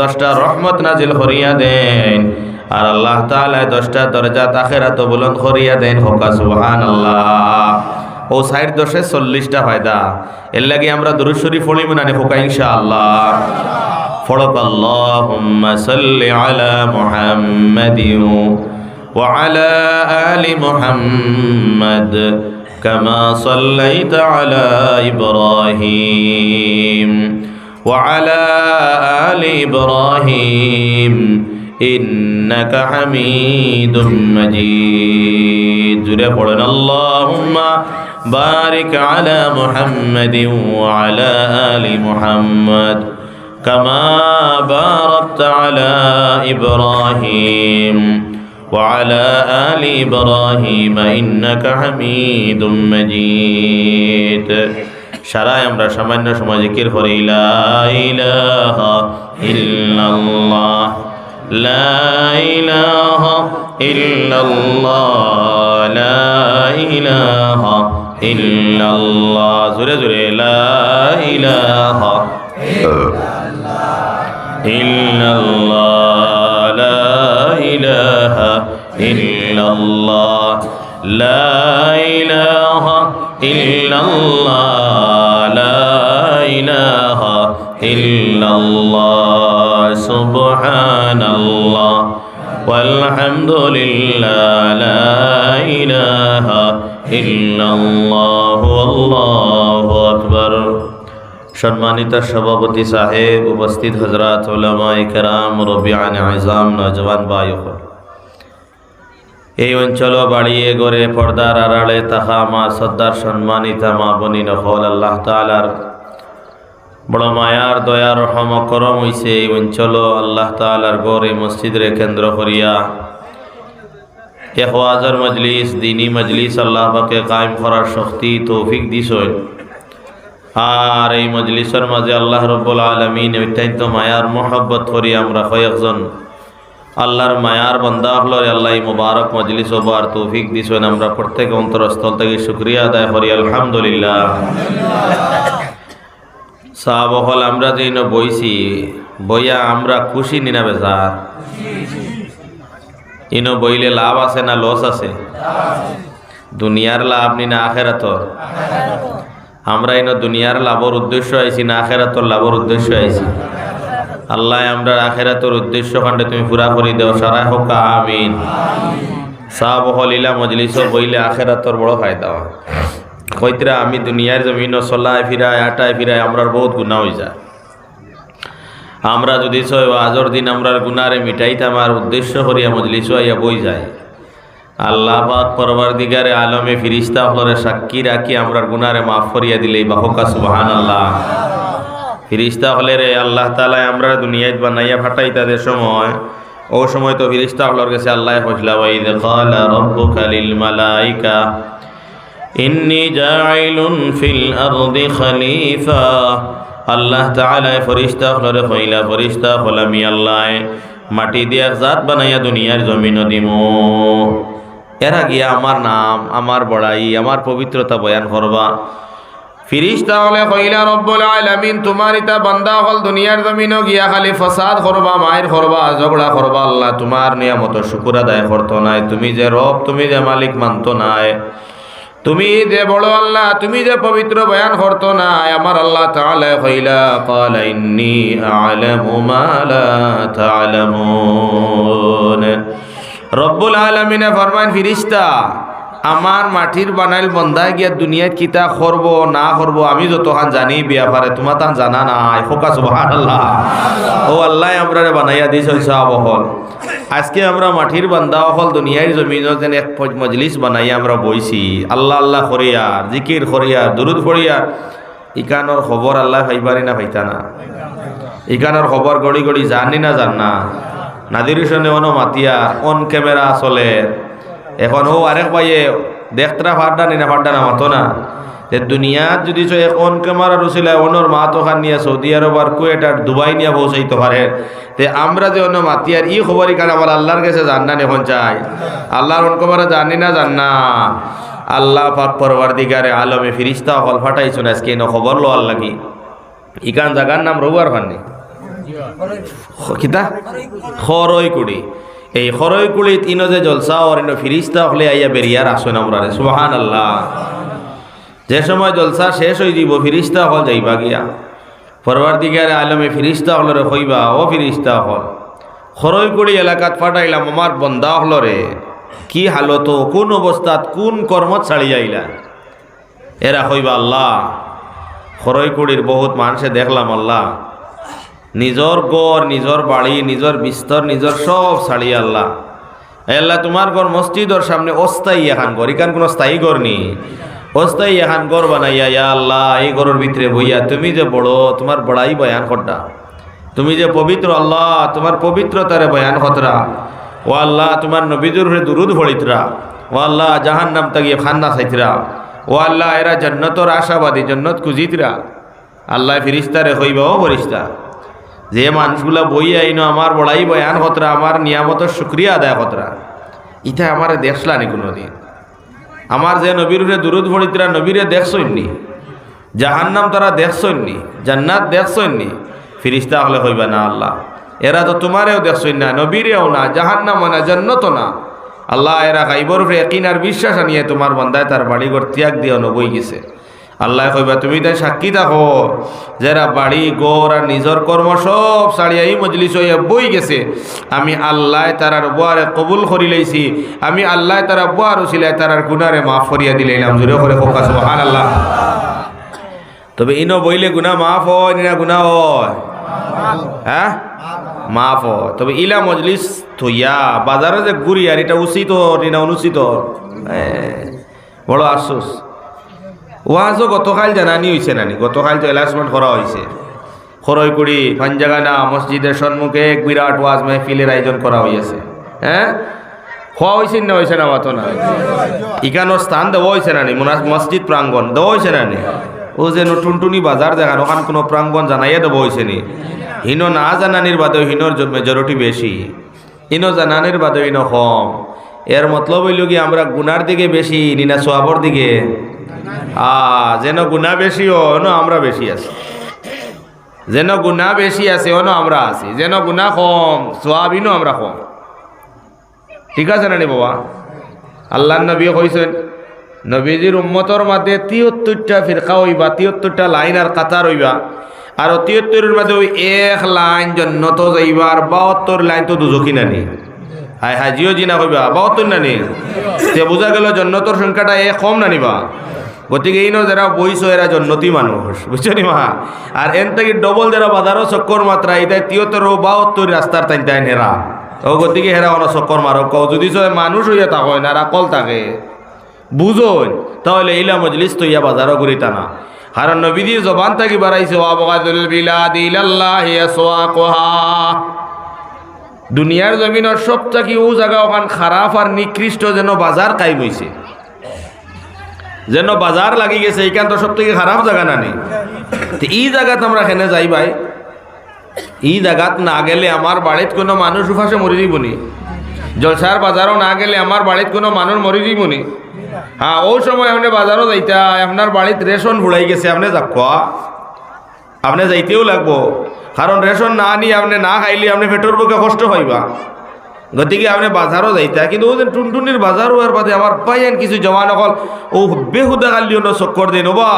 দশটা রহমত নাজিল করিয়া দেন আর আল্লাহ তাআলা দশটা দরজা আখেরাত বুলন্দ করিয়া দেন হোকা সুবহান আল্লাহ ও সাইড দশে চল্লিশটা ফায়দা এর লাগে আমরা দুরুদ শরীফ পড়িব না হোকা ইনশাআল্লাহ ফড়ক আল্লাহুম্মা সাল্লি আলা মুহাম্মাদিন وعلى آل محمد كما صليت على إبراهيم وعلى آل إبراهيم إنك حميد مجيد جل قولنا اللهم بارك على محمد وعلى آل محمد كما باركت على إبراهيم وعلى آل إبراهيم إنك حميد مجيد সারাই আমরা সামান্য সময় জিকির করি ইল্লাল্লাহ লা ইলাহা ইল্লাল্লাহ ইল্লাল্লাহ লা ইলাহা ইল্লাল্লাহ লা ইলাহা ইল্লাল্লাহ লা ইলাহা ইল্লাল্লাহ সুবহানাল্লাহ والحمد لله لا إله إلا الله والله أكبر সম্মানিত সভাপতি সাহেব উপস্থিত হজরত ওলামাই কেরাম রবিআন আজম নজওয়ান বায়ু এই অঞ্চল বাড়িয়ে গড়ে পর্দার আড়ালে তাহা মা সর্দার সম্মানিতা মা বনি নফল আল্লাহ তালার বড় মায়ার, দয়ার, রহম করম হইছে এই অঞ্চল আল্লাহ তালার গড়ে মসজিদরে কেন্দ্র করিয়া। এক ওয়াজর মজলিস, দিনী মজলিস, আল্লাহ পাকে কায়েম করার শক্তি, তৌফিক দিস আর এই মজলিসের মাঝে আল্লাহ রব্বুল আলমিন অত্যন্ত মায়ার মোহব্বত করি আমরা কয়েকজন। আল্লাহর মায়ার বন্দা হলরে আল্লাহ মুবারক মজলিস ওবার তৌফিক দিছেন আমরা প্রত্যেক অন্তরস্থল থেকে শুক্রিয়া আদায় করি, আলহামদুলিল্লাহ। সাহাব হল, আমরা যে ইনো বইছি, বইয়া আমরা খুশি নিনা বেজার? ইনো বইলে লাভ আছে না লস আছে? দুনিয়ার লাভ নি না আখেরাতর? আমরা ইনো দুনিয়ার লাভর উদ্দেশ্য আইছি না আখেরাতর লাভর উদ্দেশ্য আইছি। আল্লাহ আমরা আখেরাতর উদ্দেশ্য খণ্ডে তুমি পুরা করি দেও সারাই হোক, আমিন। সাহ হলিলা মজলিস বইলে আখেরাতর বড় ফায়দা হয়। কইতরা, আমি দুনিয়ার জমিন চলায় ফিরায় আটায় ফিরায় আমরার বহুত গুণা হয়ে যায়। আমরা যদি সয় আজর দিন আমরার গুনারে মিটাইতাম, আর উদ্দেশ্য করিয়া মজলিস আইয়া বই যায় আল্লাহ পরবার দিগারে আলমে ফিরিস্তা হলরে সাক্ষী রাখি, আমরার গুনারে মাফ করিয়া দিলে বাহকা সুবাহান আল্লাহ ফিরিস্তা হলে রে, আল্লাহ তালায় আমরা দুনিয়ায় বানাইয়া ফাটাই তাদের সময়। ও সময় তো ফিরিস্তা হলর কাছে আল্লাহ ফসলা ওয়াইদ ক্বালা রাব্বুকা লিল মালাইকা, ইন্নী জাইলুন ফিল আরদি খলিফা। আল্লাহ তাআলা ফরিস্তা হলরে কইলা, ফরিস্তা হলামি আল্লাহ, মাটি দিয়া জাত বানাইয়া দুনিয়ার জমিন দিমু। এরা গিয়া আমার নাম, আমার বড়াই, আমার পবিত্রতা বয়ান করবা। ফিরিস্তা হলে কইলা, রব্বুল আলামিন, তোমার ইতা বান্দা হল দুনিয়ার জমিনও গিয়া খালি ফসাদ করবা, মায়ের করবা, ঝগড়া করবা, আল্লাহ তোমার নিয়ামত শুকুর আদায় করতো নাই। তুমি যে রব, তুমি যে মালিক মানতো নাই। তুমি যে বড় আল্লাহ, তুমি যে পবিত্র বয়ান করতো নাই। আমার আল্লাহ তাআলা কইলা ক্বালা ইন্নী আ'লামু মা লা তা'লামুন। রব্বুল আলামিনে ফরমান ফিরিস্তা আমার মাটির বানাইল বন্ধায় গিয়া দুনিয়ার কিতা করব না করব আমি যতখান জানি বিয়া পারে, তোমার তান জানা নাই। ফোকা সুবহান আল্লাহ ও আল্লাহ আমরা বানাইয়া দিস বহল আজকে আমরা মাটির বান্ধা হল দুনিয়ার জমিন যেন এক মজলিস বানাইয়া আমরা বইছি। আল্লাহ আল্লাহ করিয়ার জিকির করিয়ার দুরুদ করিয়ার ইকানোর খবর আল্লাহ ভাইবারি না ভাইতা না? ইকানোর খবর গড়ি গড়ি জানি না জান না? নাদির সনে অন মাতিয়া অন ক্যামেরা চলে। এখন ও আরেক ভাইয়ে দেখতরা ফাড্ডা নিনা ফাড্ডা না মাতো না। যে দুনিয়াত যদি চো এখন ক্যামেরা রুচিলে অনর মা তো খান নিয়ে সৌদি আরব আর কুয়েট আর দুবাই নিয়ে পৌঁছাইতে পারে। তে আমরা যে অন্য মাতিয়ার ই খবরই কারণ আমার আল্লাহর কাছে জান্নান এখন চাই। আল্লাহর অন ক্যামেরা জানি না জান্না আল্লাহ পাক পরবার দিগারে আলমে ফিরিস্তা হল ফাটাইছো না আজকে ন খবর লো আল্লাহ কি ইকান জাগার নাম রঘুয়ার ফান্নি কিতা? খরই কুড়ি। এই খরই কুড়িত ইনো যে জলসা ওর ইনো ফিরিস্তা হলে আইয়া বেরিয়ার আসুন আমরা সুবাহান আল্লাহ যে সময় জলসা শেষ হয়ে যাব ফিরিস্তা হল যাইবা গিয়া। পরবার দিকে আলমে ফিরিস্তা হলরে হইবা, ও ফিরিস্তা হল। খরই কুড়ি এলাকাত ফাটাইলাম, আমার বন্দা হলরে কি হালত, কোন অবস্থাত কোন কর্মত ছাড়ি যাইলা এরা হইবা আল্লাহ। খরই কুড়ির বহুত মানুষে দেখলাম আল্লাহ। নিজর গড়, নিজর বাড়ি, নিজর বিস্তর, নিজর সব ছাড়ি আল্লাহ। আল্লাহ তোমার ঘর মসজিদর সামনে অস্থায়ী এখান ঘর, এখান কোনো স্থায়ী ঘর নেই। অস্থায়ী এখান ঘর বানাইয়া, ইয়া আল্লাহ, এই ঘরের ভিতরে বইয়া, তুমি যে বড়, তোমার বড়াই বয়ান করটা তুমি যে পবিত্র আল্লাহ, তোমার পবিত্রতারে বয়ান খতরা ও আল্লাহ, তোমার নবীদের দুরুদ ভরিতরা ও আল্লাহ জাহান নাম তাগিয়ে খান্না চাইতরা ও আল্লাহ, এরা জন্নতর আশাবাদী, জন্নত কুজিতরা আল্লাহ ফিরিস্তারে হইবাও ফরিস্তা। যে মানুষগুলা বই আইনো, আমার বড়াই বয়ান হতরা আমার নিয়ামতের শুক্রিয়া আদায় কতরা ইটা আমার দেখলা নি কোনোদিন। আমার যে নবীর দুরুদ ভরিতরা নবীরে দেখছইনি জাহান্নাম তারা দেখছইনি জান্নাত দেখছইনি ফিরিস্তা হলে হইবা না আল্লাহ। এরা তো তোমারেও দেখছই না, নবীরেও না, জাহান্নাম না জন্নত না। আল্লাহ এরা গাইবর একিন আর বিশ্বাস আনিয়ে তোমার বন্দায় তার বাড়িঘর ত্যাগ দিয়ে নবই গেছে। আল্লাহ কইবা, তুমি তাই সাক্ষী থাকো যারা বাড়ি গড় আর নিজর কর্ম সব এই মজলিস হইয়া বই গেছে। আমি আল্লাহ তারার বুয়ারে কবুল করি লইছি। আমি আল্লাহ তারা বুয়ার উচিলাই তারার গুনারে মাফ করিয়া দিলাইলাম জুড়ে করে ফোকাস হান আল্লাহ তবে ইনো বইলে গুনা মাফ হয় না গুনা হয়? হ্যাঁ? মাফ হয়। তবে ইলা মজলিস থইয়া বাজারে যে ঘুরি, আর এটা উচিত না অনুচিত বড় আফসোস। ওয়াজও গতকাল জানানি হয়েছে নানি, গতকাল তো এলাউন্সমেন্ট করা হয়েছে খরই কুড়ি, পাঞ্জাগানা, মসজিদের সম্মুখে এক বিরাট ওয়াজ মেহফিলের আয়োজন করা হয়েছে হ্যাঁ? খোয়া হয়েছে না হয়েছে না মাতো না। ইকানোর স্থান দেওয়া হয়েছে নানি মসজিদ প্রাঙ্গণ দেওয়া হয়েছে নানি। ও যে টুনটুনি বাজার দেখান, ওখান কোনো প্রাঙ্গণ জানাইয়া দেবো হয়েছে নি। হিনো না জানানির বাদেও হিনোর মেজরিটি বেশি। ইনো জানানির বাদেও ইনো কম এর মতলব হইল কি, আমরা গুনার দিকে বেশি নিনা সোয়াবর দিকে? আ, যেন গুণা বেশি অন আমরা বেশি আছি। যেন গুণা বেশি আছে অন আমরা আছি। যেন গুণা কম, সোয়াবিনও আমরা কম। ঠিক আছে না নি বাবা? আল্লাহ নবী কইছেন, নবীজির উম্মতর মাঝে তিয়াত্তরটা ফিরকা হইবা, তিয়াত্তরটা লাইন আর কাতার হইবা, আর তিয়াত্তরের মাঝে ওই এক লাইন জন্নত যাইবা, আর বাহাত্তর লাইন তো দুজকি নানি হাই হাজিও জিনা কইবা বাহাত্তর নানি। তে বোঝা গেল জন্নতর সংখ্যাটা এ কম নানিবা গতিকে এই যারা বইছ এরা জন্নতি মানুষ বুঝছ নি মা? আর এন থেকে ডবল যারা বাজারও চক্কর মাত্রা এটাই তিয়াত্তর ও বাহাত্তর রাস্তার টাইন টাইন হেরা ও গতিকে হেরা অন চক্কর মারো কও, যদি মানুষ হইয়া তা হয় না আর আকল থাকে বুঝোন তাহলে ইলা মজলিস তো ইয়া বাজারও করি তা না কারণ নবীদির জবান থাকি বাড়াইছে ওয়াবগাদুল বিলাদি ইলাল্লাহি আসওয়াকুহা দুনিয়ার জমিনের সব কি ও জায়গা ওখান খারাপ আর নিকৃষ্ট যেন বাজার কাইম হইছে। যেন বাজার লাগি গেছে এইখান তো সব থেকে খারাপ জায়গা না নেই তো এই জায়গাত আমরা এখানে যাই ভাই? এই জায়গাত না গেলে আমার বাড়িত কোনো মানুষ উপাসে মরি দিবনি জলসার বাজারও না গেলে আমার বাড়িত কোনো মানুষ মরি দিবনি হ্যাঁ ও সময় আপনি বাজারও যাইতা আপনার বাড়িত রেশন ভুলাই গেছে, আপনি যাক আপনি যাইতেও লাগবো। কারণ রেশন না নিয়ে আপনি না খাইলে আপনি পেটের বুকে কষ্ট হইবা গতিকে আপনি বাজারও যাইতা, কিন্তু ওদের টুনটুনির বাজার হওয়ার বাদে আমার পাইয়েন কিছু জমা নকল ও বেহুদা কালিও ন চক্কর দিন বা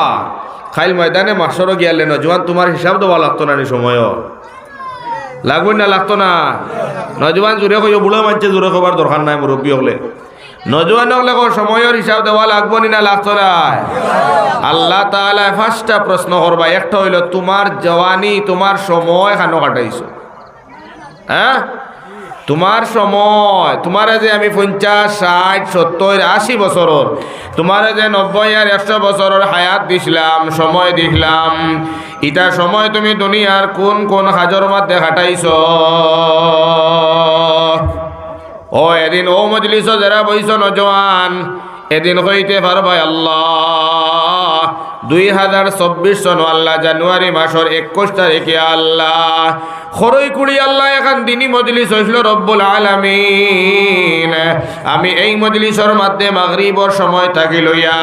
খাইল ময়দানে মাসরও গিয়ালে ন জোয়ান, তোমার হিসাব দেওয়া লাগতো না নি সময়ও? লাগবে না, লাগতো না। নজওয়ান জোরে কইও, বুড়ো মানছে জোরে কবার দরকার নাই মুরব্বী হলে। আল্লাহ হইল তোমার সময় হ্যাঁ? তোমার সময় আমি পঞ্চাশ, ষাট, সত্তর, আশি বছরের, তোমার যে নব্বই আর একশো বছরের হায়াত দিছিলাম, সময় দিছিলাম ইটা সময় তুমি দুনিয়ার কোন কোন হাজর মধ্যে হাঁটাইছ ও, এদিন ও মজলিস যারা বইছ নজওয়ান এদিন হইতে পারবাই আল্লাহ। দুই হাজার চব্বিশ সন আল্লাহ, জানুয়ারি মাসের একুশ তারিখে আল্লাহ। খরই কুড়ি আল্লাহ এখন দিনই মজলিস হইছিল রব্বুল আলামিন। আমি এই মজলিসের মাধ্যমে মাগরিবর সময় থাকি লইয়া,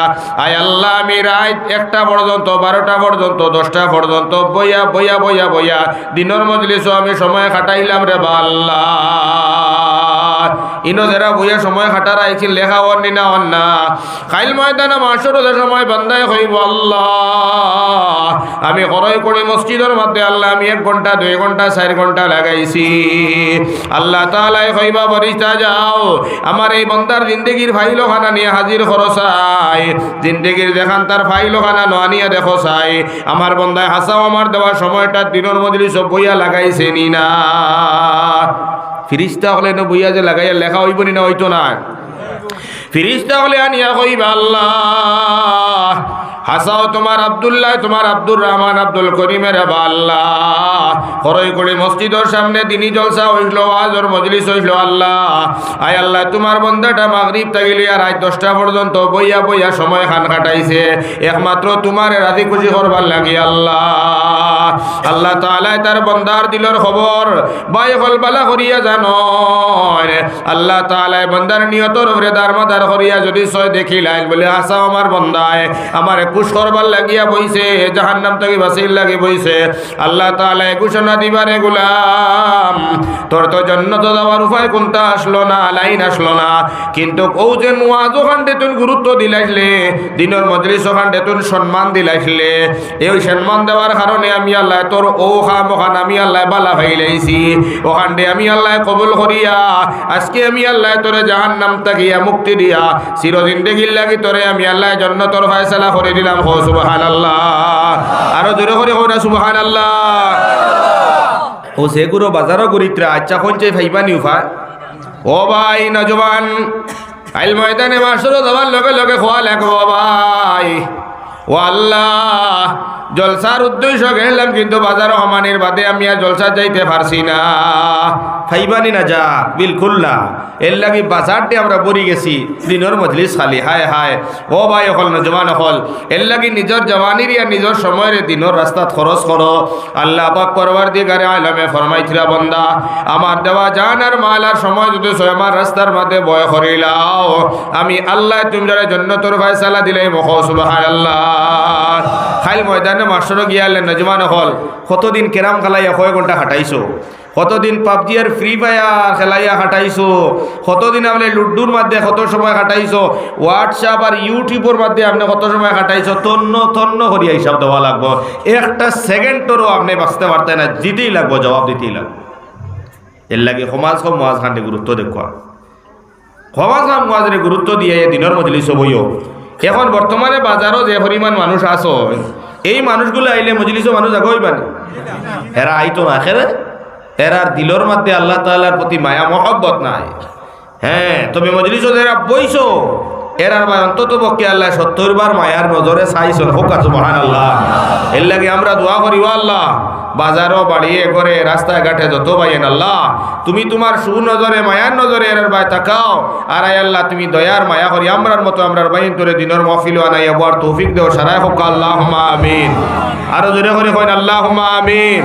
আয় আল্লাহ, আমি রাত একটা পর্যন্ত, বারোটা পর্যন্ত, দশটা পর্যন্ত, বইয়া বইয়া বইয়া বইয়া দিনের মজলিসও আমি সময় কাটাইলাম রে বা আল্লাহ। ইনো যারা বইয়া সময় খাটার আইছিল লেখা অন্নি না অন্না খাইল ময়দানে মাসর সময় বান্দায় হইব আল্লাহ। আমি করই করে মসজিদের মধ্যে আল্লাহ আমি এক ঘণ্টা, দুই ঘণ্টা, চার ঘণ্টা লাগাইছি। আল্লাহ তালাই হইবা বরিষ্টা যাও। আমার এই বন্দার জিন্দগির ফাইল খানা নিয়ে হাজির খরচাই জিন্দগির দেখান তার ফাইল খানা নোয়া নিয়ে দেখো চাই। আমার বন্দায় হাসাও আমার দেওয়ার সময়টা দিনের মজলি সব বইয়া লাগাইছে নি না। ফিরিস্তা হলে না বইয়া যে লাগাইয়া লেখা হইব নি হইতো না? ফিরিস্তা হলে আনিয়া কইবা, আল্লাহ হাসাও তোমার আব্দুল্লাহ, তোমার আব্দুর রহমান, আব্দুল করিমের আল্লাহ। হরই করে মসজিদের সামনে দিনী জলসা হইল, আজর মজলিস হইল আল্লাহ। আয় আল্লাহ, তোমার বন্ধাটা মাগরিব তাগিলি আর আজ দশটা পর্যন্ত বইয়া বইয়া সময় খান কাটাইছে। একমাত্র তোমার রাজি খুশি করবার লাগি আল্লাহ। আল্লাহ তাআলা তার বন্দার দিলর খবর, বাই হল বালা করিয়া জানো আল্লাহ তাআলা বন্দার নিয়তর উপরে দার মাদার করিয়া যদি সয় দেখিলাই বলে আসা আমার বন্দায়, আমার একুশ করবার লাগিয়া বইছে জাহান্নাম থেকে বাসির লাগি বইছে। আল্লাহ তাআলা ঘোষণা দিবারে গুলাম। তোর তো জন্নত যাওয়ার উপায় কোনটা আসলো না, লাইন আসলো না। কিন্তু ও যে নোয়াজ ওখানটে তুই গুরুত্ব দিলাইছিলে দিনের মজলিস ওখানটে তুই সম্মান দিলাইছিলে এই সম্মান দেওয়ার কারণে আমি আল্লাহ তোর ও খাম ওখান আমি আল্লাহ বালা ভাইলাইছি ওখানটে আমি আল্লাহ কবুল করিয়া, আজকে আমি আল্লাহ তোরে জাহান নাম তাকিয়া মুক্তি দিয়া, চিরদিন দেখিল লাগি তোরে আমি আল্লাহ জন্য তোর ফয়সালা করে দিলাম, হো সুবাহান আরও জোরে করে হোনা সুবাহান আল্লাহ ও সেগুলো বাজারও করিত্রা আচ্ছা কোন চাই ভাইবা নিউফা। ও ভাই নজবান আইল ময়দানে মাসুর যাবার লগে লগে খোয়া লাগবো ভাই। ও আল্লাহ জলসার উদ্দেশ্য গেলাম, কিন্তু বাজার সমানের বাদে আমি আর জলসা যাইতে পারছি না। ফাইবানি না যা বিলকুল না। এর লাগি বাজারটি আমরা পড়ি গেছি, দিনের মজলিস খালি। হায় হায়। ও ভাই অকল নজমান অকল। এর লাগি নিজের জওয়ানির আর নিজের সময়ের দিনের রাস্তাত খরচ করো। আল্লাহ পাক করবার দিগারে আলমে ফরমাইছিলা, বন্দা। আমার দেওয়া জান আর মাল আর সময় যদি আমার রাস্তার মধ্যে বয় করিলাও, আমি আল্লাহ, তুমি জন্য তোর ফায়সালা দিলে মখ সুবাহ আল্লাহ খাইল ময়দানে মাস্টার গিয়ালে নজমান হল। কতদিন কেরাম খেলাইয়া কয় ঘণ্টা হাঁটাইছো। কতদিন পাবজি আর ফ্রি ফায়ার খেলাইয়া হাঁটাইছো। কতদিন আপনি লুডুর মধ্যে কত সময় হাঁটাইছো। হোয়াটসঅ্যাপ আর ইউটিউবের মাধ্যমে আপনি কত সময় হাঁটাইছো। তন্ন তন্ন করিয়া হিসাব দেওয়া লাগবো। একটা সেকেন্ডেরও আপনি বাঁচতে পারতেন না দিতেই লাগবো, জবাব দিতেই লাগবো। এর লাগে সমাজ সব মহাজ খানকে গুরুত্ব দেখুয়া সমাজ মহাজরে গুরুত্ব দিয়ে দিনের মজলিস বইও। এখন বর্তমানে বাজারও যে পরিমাণ মানুষ আসো এই মানুষগুলো আইলে মজলিসও মানুষ আগই মানে। এরা আইতো না খেরে এরার দিলর মধ্যে আল্লাহ তাল্লার প্রতি মায়া, মহব্বত নাই। হ্যাঁ তবে মজলিসও যারা বইছো এরার ভাই অন্তত পক্ষে আল্লাহ সত্তর বার মায়ার নজরে চাইছেন হোক আছে মহান আল্লাহ এর লাগে আমরা দোয়া করি আল্লাহ। বাজারও বাড়িয়ে করে রাস্তায় ঘাটে যত ভাইয়েন আল্লাহ, তুমি তোমার সুনজরে, মায়ার নজরে এরার ভাই তাকাও। আর আয় আল্লাহ, তুমি দয়ার মায়া করি, আমরার মতো আমরার বাইন তোরে দিনের মফিল আনাই, আবার তৌফিক দেও সারাই হোক আল্লাহ আমিন। আরও জোরে করে কইন আল্লাহ আমিন।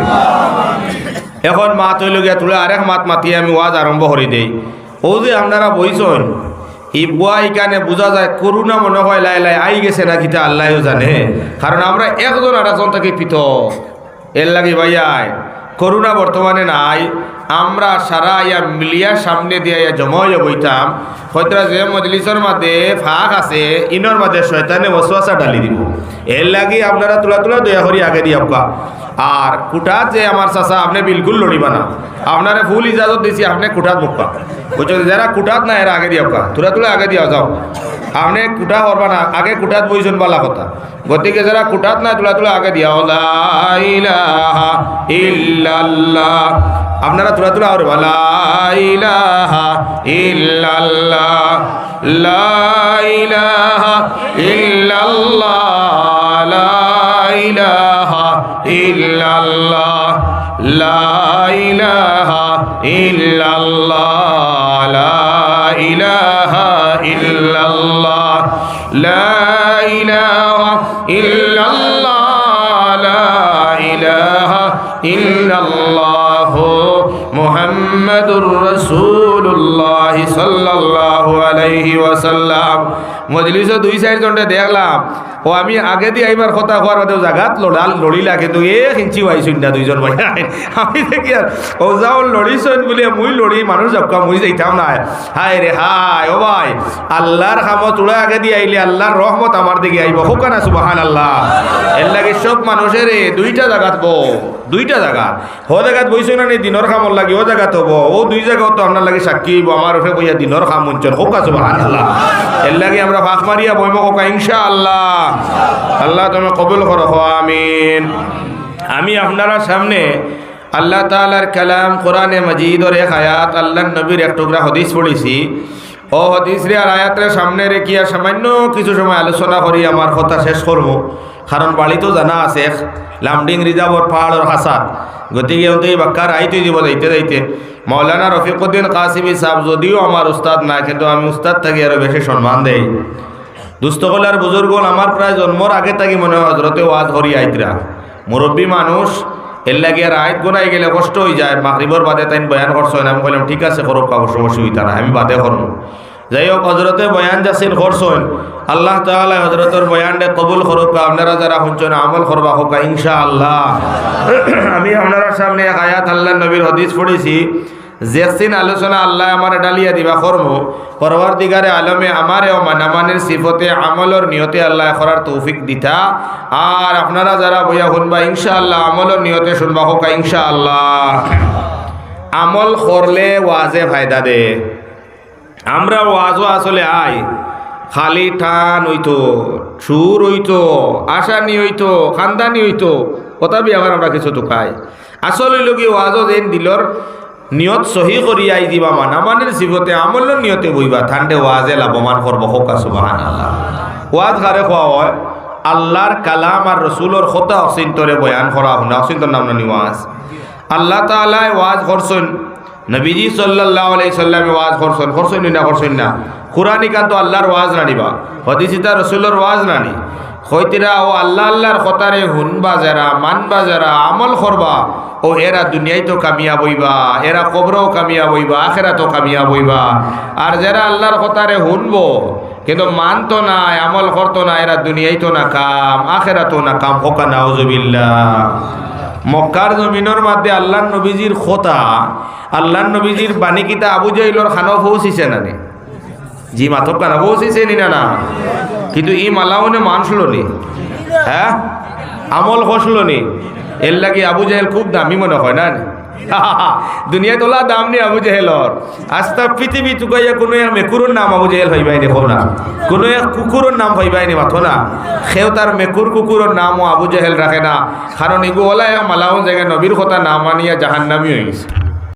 এখন মা তৈল গিয়া তুলে আরেক মাত মাতিয়ে আমি ওয়াজ আরম্ভ করে দেই। ও যে আপনারা বইছেন এই বুয়া এখানে বোঝা যায়, করুণা মনে হয় লাই লাই আই গেছে না কিতা আল্লাহও জানে। কারণ আমরা একজন আর একজন থেকে পৃথক। এর লাগে ভাইয়াই করুণা বর্তমানে নাই, আমরা সারা ইয়া মিলিয়া সামনে দিয়ে ইয়া জমাইয়া বইতাম, হয়তো যে মজলিসের মাঝে ফাঁক আছে, ইনর মাঝে শয়তানে বসবাসা ঢালি দিব। এর লাগে আপনারা তুলা তুলা দয়া করি আগে দিয়ে আপকা আর কুটাত যে আমার চাচা, আপনি বিলকুল লড়িবা না। আপনারে ফুল ইজাজত দিছি, আপনি কুটাত মুখা বুঝছ যারা কুটাত না এরা আগে দিয়ে আপকা তুলা তুলা আগে দিয়া যাও। আপনি কুটা করবা না, আগে কুটাত বইছেন বালা কথা। গতিকে যারা কুটাত না তুলা তুলা আগে দিয়া লা ইলাহা ইল্লাল্লাহ। আপনারা তুলা তুলা আর লা ইলাহা ইল্লাল্লাহ। লা ইল্লাল্লাহ। ইল্লাল্লাহ, লা ইলাহা ইল্লাল্লাহ, লা ইলাহা ইল্লাল্লাহ, লা ইলাহা ইল্লাল্লাহ, লা ইলাহা ইল্লাল্লাহ, মুহাম্মাদুর রাসূলুল্লাহ সাল্লাল্লাহু আলাইহি ওয়াসাল্লাম। মজলিসে দুই দেখলাম। ও আমি আগে দিয়ে আইবার কথা হওয়ার বাদে জাগাত লড়াল লড়িলা কিন্তু এ হিঞ্চি পাইছুন না দুইজন ভাই আমি দেখি ও যাও লড়িছন বলে মুই লড়ি মানুষ জবকা মুই যাইতাম না হায় রে হায় ও ভাই আল্লাহর খামত উড়ে আগে দিয়ে আইলে আল্লাহর রহমত আমার দিকে আইব হোক না আল্লাহ এর লাগে সব মানুষের দুইটা জাগাত বো দুইটা জায়গা ও জায়গাত বইছো না নি দিনের খামর লাগে ও জায়গাত হব। ও দুই জায়গাও তো আপনার লাগে সাক্ষী হইব আমার উঠে বইয়া দিনের খাম মঞ্চন হোক আছে আল্লাহ এর লাগে আমরা ফাঁক মারিয়া বইম হোক ইনশা আল্লাহ আল্লাহ তুমি কবুল করো আমিন। আমি আপনারা সামনে আল্লাহ তালার কালাম কোরআনে মজিদর এক আয়াত, আল্লাহ নবীর এক টুকরা হদিস পড়েছি। ও হদিস রে আর আয়াতের সামনে রেখিয়া সামান্য কিছু সময় আলোচনা করি, আমার কথা শেষ করব। কারণ বাড়িতেও জানা আছে, লামডিং রিজার্ভর পাহাড়ের হাসাত গতিকে ওই বাক্কার আইতে দিব, যাইতে যাইতে। মৌলানা রফিকুদ্দিন কাসিমি সাহেব, যদিও আমার উস্তাদ না, কিন্তু আমি উস্তাদ থাকি আরও বেশি সম্মান দেই। দুস্থকলার বুজুর্গ আমার প্রায় জন্মর আগে থাকি মনে হয় হজরতে ওয়াজ হরি আইতরা। মুরব্বী মানুষ, এর লাগে আর আইত গোনাই গেলে কষ্ট হয়ে যায় মাগরিবর বাদে তাই বয়ান করছ না আমি বললাম ঠিক আছে করো কাগজ অসুবিধা না আমি বাদে করব যাই হোক হজরতে বয়ান যাচ্ছেন করছেন আল্লাহ তাআলা হজরতের বয়ানটা কবুল করুক আপনারা যারা শুনছেন আমল করবা হোক ইনশা আল্লাহ আমি আপনারা সামনে আয়াত আল্লাহ নবীর হদিস পড়েছি। জেসিন আলোচনা আল্লাহ আমার ডালিয়া দিবা কর্ম করবার দিগারে আলমে আমারেও মানামানের সিফতে আমলর নিয়তে আল্লাহ করার তৌফিক দিতা। আর আপনারা যারা বইয়া শুনবা ইনশা আল্লাহ আমলর নিয়তে শুনবা হোক ইনশা আল্লাহ আমল করলে ওয়াজে ফায়দা দে। আমরা ওয়াজও আসলে আই, খালি ঠান হইতো, সুর হইতো আশানি হইতো, খানদানি হইতো কথাবি আবার আমরা কিছু টুকাই। আসলে লগি ওয়াজও যেন দিলর নিয়ত সহি করি আই দিবা মানা মানের জীবতে আমলের নিয়তে বইবা ঠান্ডে ওয়াজে লাভবান করব হোক সুবাহান আল্লাহ ওয়াজ কারে খোয়া হয় আল্লাহর কালাম আর রসুলোর খোতা অচিন্তরে বয়ান করা শুনা অচিন্তর নাম নানি ওয়াজ। আল্লাহ তালায় ওয়াজ করছেন নবীজি সাল্লাহ আলাই সাল্লামে ওয়াজ করছেন করছেন না করছেন না? কুরানি কান্ত আল্লাহর ওয়াজ রানিবা হদিসিতা রসুলোর ওয়াজ রানি হইতিরা ও আল্লাহ আল্লাহর কথারে হুনবা যারা, মানবা যারা, আমল করবা, ও এরা দুনিয়ায় তো কামিয়াব হইবা, এরা কবরও কামিয়াব হইবা আখেরা তো কামিয়াব হইবা। আর যারা আল্লাহর কথারে হুনবো, কিন্তু মানতো না, আমল করতো না, এরা দুনিয়ায় তো না কাম আখেরা তো না কাম, হোকা নাউজুবিল্লাহ। মক্কার জমিনের মধ্যে আল্লাহ নবীজির খোতা আল্লাহ নবীজির বাণী কিতা আবু জাইলর খানো পৌঁছিছে না জি মাথক কানা পৌঁছিছে নি না না? কিন্তু ই মালাউনে মানসলো নি হ্যাঁ? আমল খসলো নি এর লাগে আবু জাহেল খুব দামি মনে হয়, না? দুনিয়া তোলা দাম নেই আবু জাহেলর। আস্তা পৃথিবী টুকাইয়া কোনো এক মেকুরের নাম আবু জাহেল হইবাই দেখো না। কোনো এক কুকুরের নাম হইবাই নি, মাথো না। সেও তার মেকুর কুকুরের নামও আবু জাহেল রাখে না। কারণ এগু ওলা মালাও জায়গায় নবীর কথা না মানিয়া জাহান্নামি হয়ে গেছে